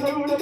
దేవుడు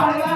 అడగా